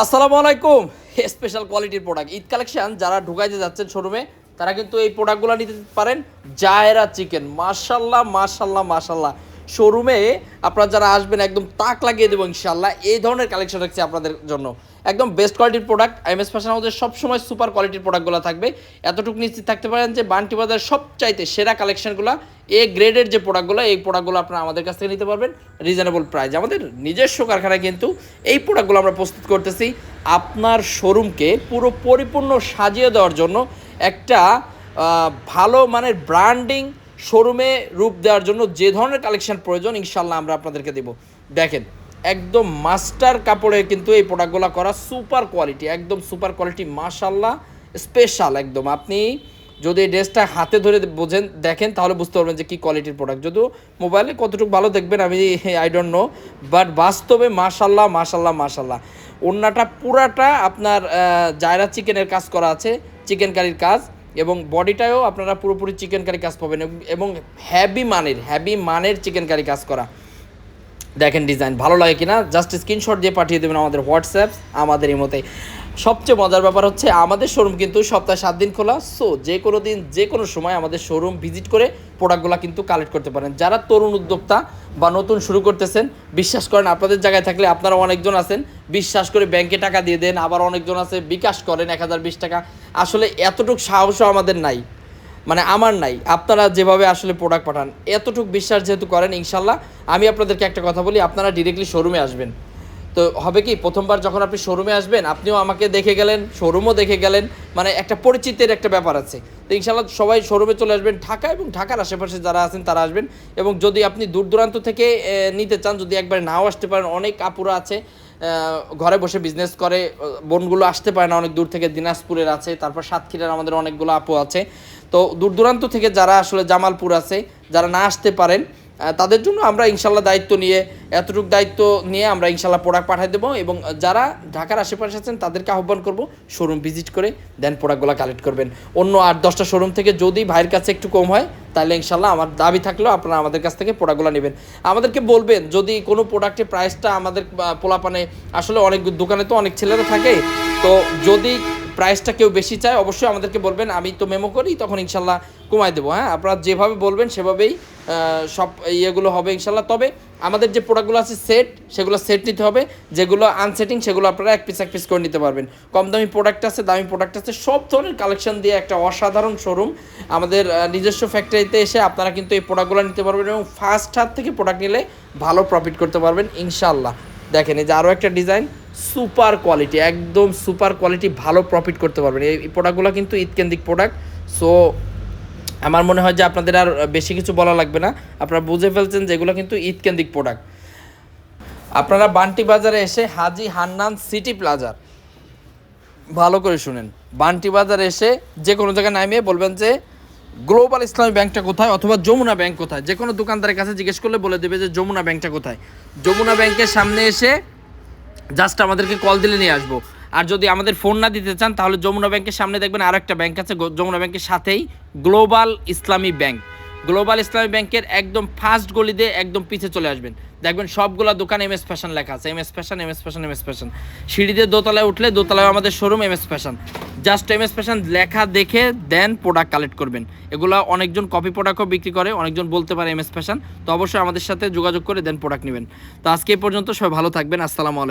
আসসালামু আলাইকুম। স্পেশাল কোয়ালিটির প্রোডাক্ট ঈদ কালেকশন যারা ঢুকাইতে যাচ্ছেন শোরুমে তারা কিন্তু এই প্রোডাক্টগুলো নিতে পারেন। জায়রা চিকেন মাশাল্লাহ মাশাল্লাহ মাশাল্লাহ। শোরুমে আপনারা যারা আসবেন, একদম তাক লাগিয়ে দেবো ইনশাল্লাহ এই ধরনের কালেকশন রাখছি আপনাদের জন্য। একদম বেস্ট কোয়ালিটির প্রোডাক্ট এম এস ফ্যাশন হাউসের সবসময় সুপার কোয়ালিটির প্রোডাক্টগুলো থাকবে। এতটুকু নিশ্চিত থাকতে পারেন যে, বান্টি বাজার সবচাইতে সেরা কালেকশনগুলো এ গ্রেডের যে প্রোডাক্টগুলো এই প্রোডাক্টগুলো আপনারা আমাদের কাছ থেকে নিতে পারবেন। রিজনেবল প্রাইস আমাদের নিজস্ব কারখানায় কিন্তু এই প্রোডাক্টগুলো আমরা প্রস্তুত করতেছি। আপনার শোরুমকে পুরো পরিপূর্ণ সাজিয়ে দেওয়ার জন্য একটা ভালো মানের ব্র্যান্ডিং শোরুমে রূপ দেওয়ার জন্য যে ধরনের কালেকশন প্রয়োজন ইনশাল্লাহ আমরা আপনাদেরকে দেব। দেখেন, একদম মাস্টার কাপড়ে কিন্তু এই প্রোডাক্টগুলো করা সুপার কোয়ালিটি, একদম সুপার কোয়ালিটি মাশাল্লাহ স্পেশাল একদম। আপনি যদি এই ড্রেসটা হাতে ধরে বোঝেন, দেখেন, তাহলে বুঝতে পারবেন যে কী কোয়ালিটির প্রোডাক্ট। যদিও মোবাইলে কতটুকু ভালো দেখবেন, আমি আই ডোন্ট নো বাট বাস্তবে মাশাল্লাহ মাশাল্লাহ মাশাল্লাহ ওড়নাটা পুরাটা আপনার জায়রা চিকেনের কাজ করা আছে, চিকেন কারির কাজ। এবং বডিটাও আপনারা পুরোপুরি চিকেন কারি কাজ পাবেন এবং হ্যাভি মানের হ্যাভি মানের চিকেন কারি কাজ করা। দেখেন ডিজাইন ভালো লাগে কিনা? জাস্ট স্ক্রিনশট দিয়ে পাঠিয়ে দেবেন আমাদের হোয়াটসঅ্যাপ আমাদের এই মতে সবচেয়ে মজার ব্যাপার হচ্ছে আমাদের শোরুম কিন্তু সপ্তাহে সাত দিন খোলা। সো যে কোনো দিন, যে কোনো সময় আমাদের শোরুম ভিজিট করে প্রোডাক্টগুলো কিন্তু কালেক্ট করতে পারেন। যারা তরুণ উদ্যোক্তা বা নতুন শুরু করতেছেন, বিশ্বাস করেন আপনাদের জায়গায় থাকলে আপনারা অনেকজন আছেন। বিশ্বাস করে ব্যাংকে টাকা দিয়ে দেন, আবার অনেকজন আছে বিকাশ করেন এক হাজার বিশ টাকা। আসলে এতটুকু সাহসও আমাদের নাই। মানে আমার নাই। আপনারা যেভাবে আসলে প্রোডাক্ট পাঠান, এতটুকু বিশ্বাস যেহেতু করেন, ইনশাল্লাহ। আমি আপনাদেরকে একটা কথা বলি, আপনারা ডিরেক্টলি শোরুমে আসবেন। তো হবে কি, প্রথমবার যখন আপনি শোরুমে আসবেন, আপনিও আমাকে দেখে গেলেন শোরুমও দেখে গেলেন মানে একটা পরিচিতের একটা ব্যাপার আছে। তো ইনশাল্লাহ সবাই শোরুমে চলে আসবেন, ঢাকা এবং ঢাকার আশেপাশে যারা আছেন তারা আসবেন। এবং যদি আপনি দূর দূরান্ত থেকে নিতে চান, যদি একবার নাও আসতে পারেন, অনেক আপুরা আছে ঘরে বসে বিজনেস করে বোনগুলো আসতে পারে না, অনেক দূর থেকে দিনাজপুরের আছে, তারপর সাতক্ষীরার আমাদের অনেকগুলো আপু আছে। তো দূর দূরান্ত থেকে যারা আসলে জামালপুর আছে, যারা না আসতে পারেন তাদের জন্য আমরা ইনশাল্লাহ দায়িত্ব নিয়ে, এতটুকু দায়িত্ব নিয়ে আমরা ইনশাল্লাহ প্রোডাক্ট পাঠিয়ে দেবো এবং যারা ঢাকার আশেপাশে আছেন, তাদেরকে আহ্বান করব শোরুম ভিজিট করে দেন প্রোডাক্টগুলো কালেক্ট করবেন। অন্য আট, দশটা শোরুম থেকে যদি ভাইয়ের কাছে একটু কম হয়, তাহলে ইনশাল্লাহ আমার দাবি থাকলেও আপনারা আমাদের কাছ থেকে প্রোডাক্টগুলো নেবেন। আমাদেরকে বলবেন, যদি কোনো প্রোডাক্টের প্রাইসটা আমাদের পোলাপানে আসলে অনেক দোকানে তো অনেক ছেলেরা থাকে, তো যদি প্রাইসটা কেউ বেশি চায়, অবশ্যই আমাদেরকে বলবেন, আমি তো মেমো করি, তখন ইনশাল্লাহ কমায় দেবো। হ্যাঁ আপনারা যেভাবে বলবেন, সেভাবেই সব ইয়েগুলো হবে ইনশাল্লাহ। তবে আমাদের যে প্রোডাক্টগুলো আছে সেট সেগুলো সেট নিতে হবে। যেগুলো আনসেটিং সেগুলো আপনারা এক পিস এক পিস করে নিতে পারবেন। কম দামি প্রোডাক্ট আছে, দামি প্রোডাক্ট আছে, সব ধরনের কালেকশন দিয়ে একটা অসাধারণ শোরুম আমাদের নিজস্ব ফ্যাক্টরিতে এসে আপনারা কিন্তু এই প্রোডাক্টগুলো নিতে পারবেন এবং ফার্স্ট হাত থেকে প্রোডাক্ট নিলে ভালো প্রফিট করতে পারবেন ইনশাল্লাহ। দেখেন, এই যে আরও একটা ডিজাইন সুপার কোয়ালিটি একদম সুপার কোয়ালিটি ভালো প্রফিট করতে পারবেন। এই প্রোডাক্টগুলো কিন্তু ঈদকেন্দ্রিক প্রোডাক্ট সো আমার মনে হয় যে আপনাদের আর বেশি কিছু বলা লাগবে না। আপনারা বুঝে ফেলছেন যেগুলো কিন্তু ঈদকেন্দ্রিক প্রোডাক্ট আপনারা বান্টি বাজারে এসে হাজি হান্নান সিটি প্লাজার ভালো করে শুনেন। বান্টি বাজারে এসে যে কোনো জায়গায় নামিয়ে বলবেন যে, গ্লোবাল ইসলামী ব্যাংকটা কোথায়? অথবা, যমুনা ব্যাংক কোথায়? যে কোনো দোকানদারের কাছে জিজ্ঞেস করলে বলে দেবে যে, যমুনা ব্যাংকটা কোথায়? যমুনা ব্যাংকের সামনে এসে জাস্ট আমাদেরকে কল দিলে নিয়ে আসব। আর যদি আমাদের ফোন না দিতে চান, তাহলে যমুনা ব্যাংকের সামনে দেখবেন আর একটা ব্যাংক আছে যমুনা ব্যাংকের সাথেই গ্লোবাল ইসলামী ব্যাংক গ্লোবাল ইসলামী ব্যাংকের একদম ফার্স্ট গলিতে একদম পিছে চলে আসবেন। দেখবেন সবগুলা দোকান এম এস ফ্যাশন লেখা আছে। M S fashion M S fashion M S fashion সিঁড়িতে দোতলায় উঠলে দোতলায় আমাদের showroom M S fashion just M S fashion লেখা দেখে দেন প্রোডাক্ট কালেক্ট করবেন। এগুলো অনেকজন কপি প্রোডাক্টও বিক্রি করে, অনেকজন বলতে পারে এম এস ফ্যাশন তো অবশ্যই আমাদের সাথে যোগাযোগ করে দেন প্রোডাক্ট নেবেন। তো আজকে এই পর্যন্ত সবাই ভালো থাকবেন। আসসালামু আলাইকুম।